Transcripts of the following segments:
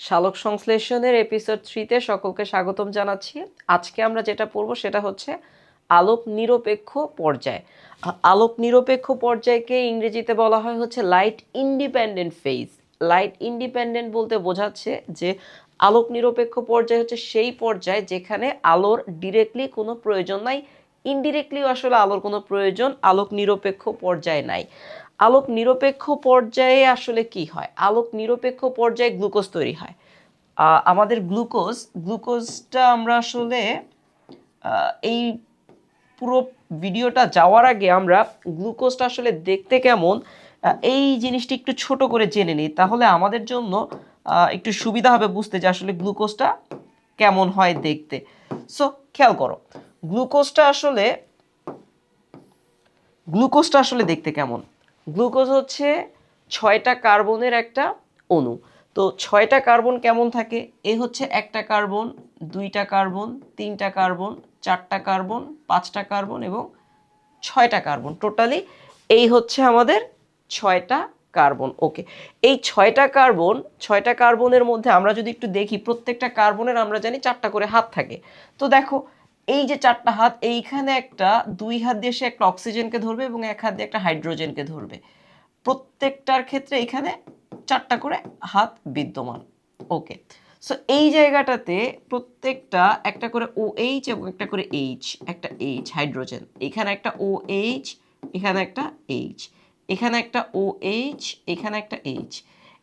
শালক সংশ্লেষণের এপিসোড থ্রিতে সকলকে স্বাগতম জানাচ্ছি। আজকে আমরা যেটা পড়ব সেটা হচ্ছে আলোক নিরপেক্ষ পর্যায়। আলোক নিরপেক্ষ পর্যায়কে ইংরেজিতে বলা হয় হচ্ছে light independent phase light independent বলতে বোঝাচ্ছে যে আলোক নিরপেক্ষ পর্যায় হচ্ছে সেই পর্যায় যেখানে আলোর ডিরেক্টলি কোনো প্রয়োজন নাই ইনডিরেক্টলি আসলে আলোর কোনো প্রয়োজন, আলোক নিরপেক্ষ পর্যায়ে নাই। আলোক নিরপেক্ষ পর্যায়ে আসলে কি হয়? আলোক নিরপেক্ষ পর্যায়ে গ্লুকোজ তৈরি হয়। আমাদের গ্লুকোজ, গ্লুকোজটা আমরা আসলে এই পুরো ভিডিওটা যাওয়ার আগে আমরা গ্লুকোজটা আসলে দেখতে কেমন এই জিনিসটি একটু ছোট করে জেনে নিই। তাহলে আমাদের জন্য একটু সুবিধা হবে বুঝতে যে আসলে গ্লুকোজটা কেমন হয় দেখতে। সো খেয়াল করো গ্লুকোজটা আসলে গ্লুকোজটা আসলে দেখতে কেমন? গ্লুকোজ হচ্ছে ছয়টা কার্বনের একটা অণু। তো ছয়টা কার্বন কেমন থাকে? এ হচ্ছে একটা কার্বন, দুইটা কার্বন, তিনটা কার্বন, চারটা কার্বন, পাঁচটা কার্বন এবং ছয়টা কার্বন। টোটালি এই হচ্ছে আমাদের ছয়টা কার্বন। ওকে এই ছয়টা কার্বন, ছয়টা কার্বনের মধ্যে আমরা যদি একটু দেখি, প্রত্যেকটা কার্বনের আমরা জানি চারটা করে হাত থাকে। তো দেখো এই যে চারটা হাত, এইখানে একটা, দুই হাত দিয়ে সে একটা অক্সিজেনকে ধরবে এবং এক হাত দিয়ে একটা হাইড্রোজেনকে ধরবে। প্রত্যেকটার ক্ষেত্রে এখানে চারটা করে হাত বিদ্যমান। ওকে, সো এই জায়গাটাতে প্রত্যেকটা, একটা করে ও এইচ এবং একটা করে এইচ একটা এইচ হাইড্রোজেন। এখানে একটা ও এইচ এখানে একটা এইচ এখানে একটা ও এইচ এখানে একটা এইচ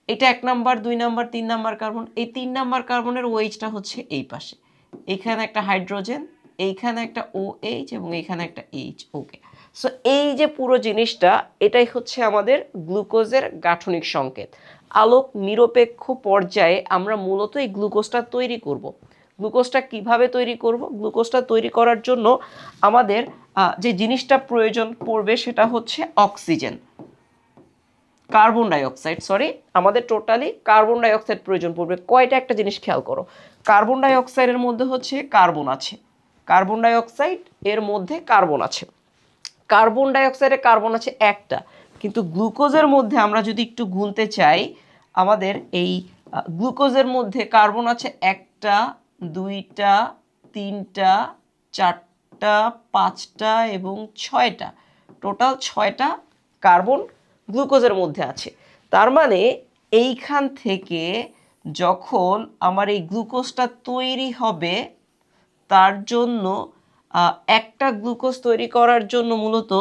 এটা এক নাম্বার, দুই নাম্বার, তিন নাম্বার কার্বন। এই তিন নাম্বার কার্বনের ও এইচটা হচ্ছে এই পাশে। এখানে একটা হাইড্রোজেন এইখানে একটা ও এইচ এবং এখানে একটা এইচ ওকে সো এই যে পুরো জিনিসটা, এটাই হচ্ছে আমাদের গ্লুকোজের গাঠনিক সংকেত। আলোক নিরপেক্ষ পর্যায়ে আমরা মূলত এই গ্লুকোজটা তৈরি করব। গ্লুকোজটা কীভাবে তৈরি করব? গ্লুকোজটা তৈরি করার জন্য আমাদের যে জিনিসটা প্রয়োজন পড়বে সেটা হচ্ছে অক্সিজেন। কার্বন ডাইঅক্সাইড সরি আমাদের টোটালি কার্বন ডাইঅক্সাইড প্রয়োজন পড়বে। কয়টা একটা জিনিস খেয়াল করো। কার্বন ডাইঅক্সাইডের মধ্যে হচ্ছে কার্বন আছে। কার্বন ডাইঅক্সাইড, এর মধ্যে কার্বন আছে। কার্বন ডাইঅক্সাইডে কার্বন আছে একটা, কিন্তু গ্লুকোজের মধ্যে আমরা যদি একটু গুনতে চাই, আমাদের এই গ্লুকোজের মধ্যে কার্বন আছে একটা, দুইটা, তিনটা, চারটা, পাঁচটা এবং ছয়টা। টোটাল ছয়টা কার্বন গ্লুকোজের মধ্যে আছে। তার মানে এইখান থেকে যখন আমার এই গ্লুকোজটা তৈরি হবে তার জন্য একটা গ্লুকোজ তৈরি করার জন্য মূলত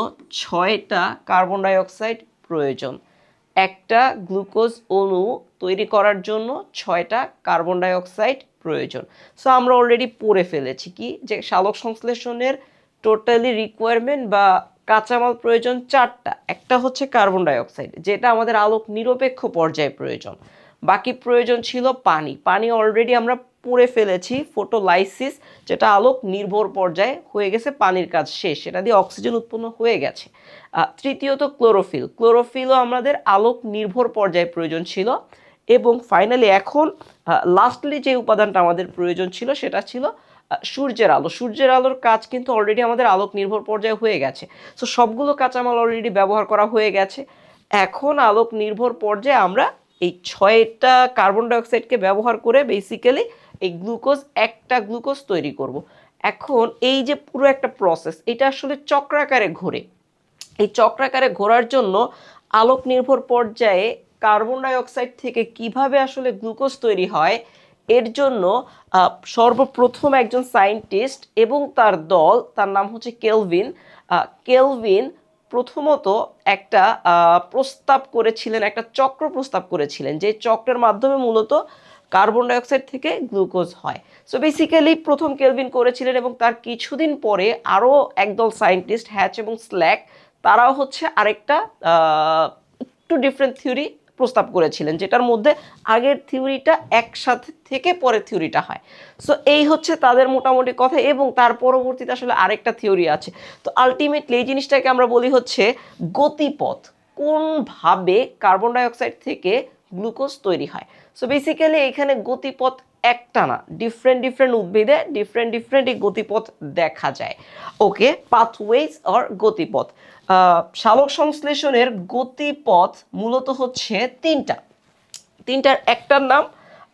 ছয়টা কার্বন ডাইঅক্সাইড প্রয়োজন। একটা গ্লুকোজ অণু তৈরি করার জন্য ছয়টা কার্বন ডাইঅক্সাইড প্রয়োজন। সো আমরা অলরেডি পড়ে ফেলেছি কি যে সালোক সংশ্লেষণের টোটালি রিকোয়ারমেন্ট বা কাঁচামাল প্রয়োজন চারটা। একটা হচ্ছে কার্বন ডাইঅক্সাইড, যেটা আমাদের আলোক নিরপেক্ষ পর্যায়ে প্রয়োজন। বাকি প্রয়োজন ছিল পানি। পানি অলরেডি আমরা পুড়ে ফেলেছি ফোটোলাইসিস যেটা আলোক নির্ভর পর্যায়ে হয়ে গেছে, পানির কাজ শেষ। সেটা দিয়ে অক্সিজেন উৎপন্ন হয়ে গেছে। তৃতীয়ত ক্লোরোফিল ক্লোরোফিলও আমাদের আলোক নির্ভর পর্যায়ে প্রয়োজন ছিল এবং ফাইনালি এখন লাস্টলি যে উপাদানটা আমাদের প্রয়োজন ছিল, সেটা ছিল সূর্যের আলো। সূর্যের আলোর কাজ কিন্তু অলরেডি আমাদের আলোক নির্ভর পর্যায়ে হয়ে গেছে। সো সবগুলো কাঁচামাল অলরেডি ব্যবহার করা হয়ে গেছে। এখন আলোক নির্ভর পর্যায়ে আমরা এই ছয়টা কার্বন ডাইঅক্সাইডকে ব্যবহার করে বেসিক্যালি এই গ্লুকোজ একটা গ্লুকোজ তৈরি করব। এখন এই যে পুরো একটা প্রসেস এটা আসলে চক্রাকারে ঘোরে এই চক্রাকারে ঘোরার জন্য আলোক নির্ভর পর্যায়ে কার্বন ডাইঅক্সাইড থেকে কীভাবে আসলে গ্লুকোজ তৈরি হয়, এর জন্য সর্বপ্রথম একজন সায়েন্টিস্ট এবং তার দল, তার নাম হচ্ছে কেলভিন কেলভিন প্রথমত একটা প্রস্তাব করেছিলেন, একটা চক্র প্রস্তাব করেছিলেন, যে চক্রের মাধ্যমে মূলত কার্বন ডাইঅক্সাইড থেকে গ্লুকোজ হয়। সো বেসিক্যালি প্রথম কেলভিন করেছিলেন এবং তার কিছুদিন পরে আরও একদল সায়েন্টিস্ট হ্যাচ এবং স্ল্যাক তারাও হচ্ছে আরেকটা একটু ডিফারেন্ট থিওরি প্রস্তাব করেছিলেন, যেটার মধ্যে আগের থিওরিটা একসাথে থেকে পরের থিওরিটা হয়। সো এই হচ্ছে তাদের মোটামুটি কথা এবং তার পরবর্তীতে আসলে আরেকটা থিওরি আছে। তো আলটিমেটলি এই জিনিসটাকে আমরা বলি হচ্ছে গতিপথ, কোনভাবে কার্বন ডাইঅক্সাইড থেকে গ্লুকোজ তৈরি হয়। সো বেসিক্যালি এখানে গতিপথ একটা না ডিফারেন্ট ডিফারেন্ট উদ্ভিদে ডিফারেন্ট ডিফারেন্ট গতিপথ দেখা যায়। ওকে পাথওয়েজ অর গতিপথ। শালক সংশ্লেষণের গতিপথ মূলত হচ্ছে তিনটা। তিনটার একটার নাম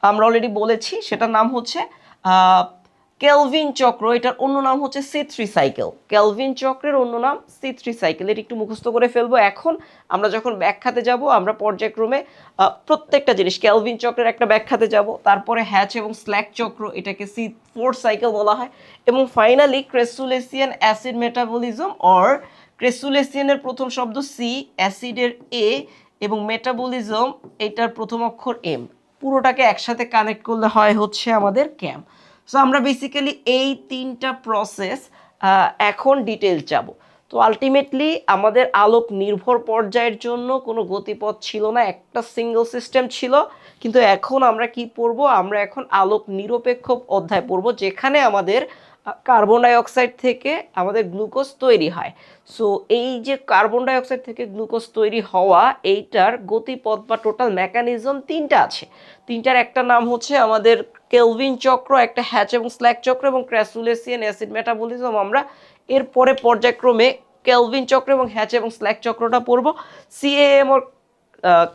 আমরা অলরেডি বলেছি, সেটার নাম হচ্ছে কেলভিন চক্র, এটার অন্য নাম হচ্ছে সি থ্রি সাইকেল কেলভিন চক্রের অন্য নাম সি থ্রি সাইকেল এটা একটু মুখস্থ করে ফেলব। এখন আমরা যখন ব্যাখ্যাতে যাব, আমরা পর্যায়ক্রমে প্রত্যেকটা জিনিস, কেলভিন চক্রের একটা ব্যাখ্যাতে যাব, তারপরে হ্যাচ এবং স্ল্যাক চক্র, এটাকে সি, ফোর সাইকেল বলা হয়, এবং finally crassulacean acid metabolism, or ক্রেসুলেসিয়ানের প্রথম শব্দ সি, অ্যাসিডের এ, এবং মেটাবলিজম, এটার প্রথম অক্ষর এম। পুরোটাকে একসাথে কানেক্ট করলে হয় হচ্ছে আমাদের ক্যাম। সো আমরা বেসিক্যালি এই তিনটা প্রসেস এখন ডিটেল যাব তো আলটিমেটলি আমাদের আলোক নির্ভর পর্যায়ের জন্য কোনো গতিপথ ছিল না, একটা সিঙ্গল সিস্টেম ছিল। কিন্তু এখন আমরা কি পড়ব? আমরা এখন আলোক নিরপেক্ষ অধ্যায় পড়ব, যেখানে আমাদের কার্বন ডাইঅক্সাইড থেকে আমাদের গ্লুকোজ তৈরি হয়। সো এই যে কার্বন ডাইঅক্সাইড থেকে গ্লুকোজ তৈরি হওয়া, এইটার গতিপথ বা টোটাল মেকানিজম তিনটা আছে। তিনটার একটা নাম হচ্ছে আমাদের কেলভিন চক্র, একটা হ্যাচ এবং স্ল্যাক চক্র এবং ক্র্যাসুলেসিয়ান অ্যাসিড মেটাবলিজম। আমরা এরপরে পর্যায়ক্রমে কেলভিন চক্র এবং হ্যাচ এবং স্ল্যাক চক্রটা পড়ব। সিএএম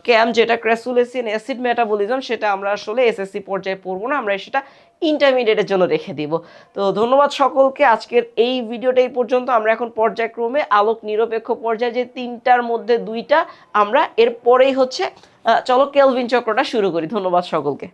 ক্যাম যেটা ক্রেসুলেসিন অ্যাসিড মেটাবলিজম, সেটা আমরা আসলে এসএসসি পর্যায়ে পড়ব না, আমরা সেটা ইন্টারমিডিয়েটের জন্য রেখে দিব। তো ধন্যবাদ সকলকে, আজকের এই ভিডিওটা এই পর্যন্ত। আমরা এখন পর্যায়ক্রমে আলোক নিরপেক্ষ পর্যায়ে যে তিনটার মধ্যে দুইটা আমরা, এরপরেই হচ্ছে চলো কেলভিন চক্রটা শুরু করি। ধন্যবাদ সকলকে।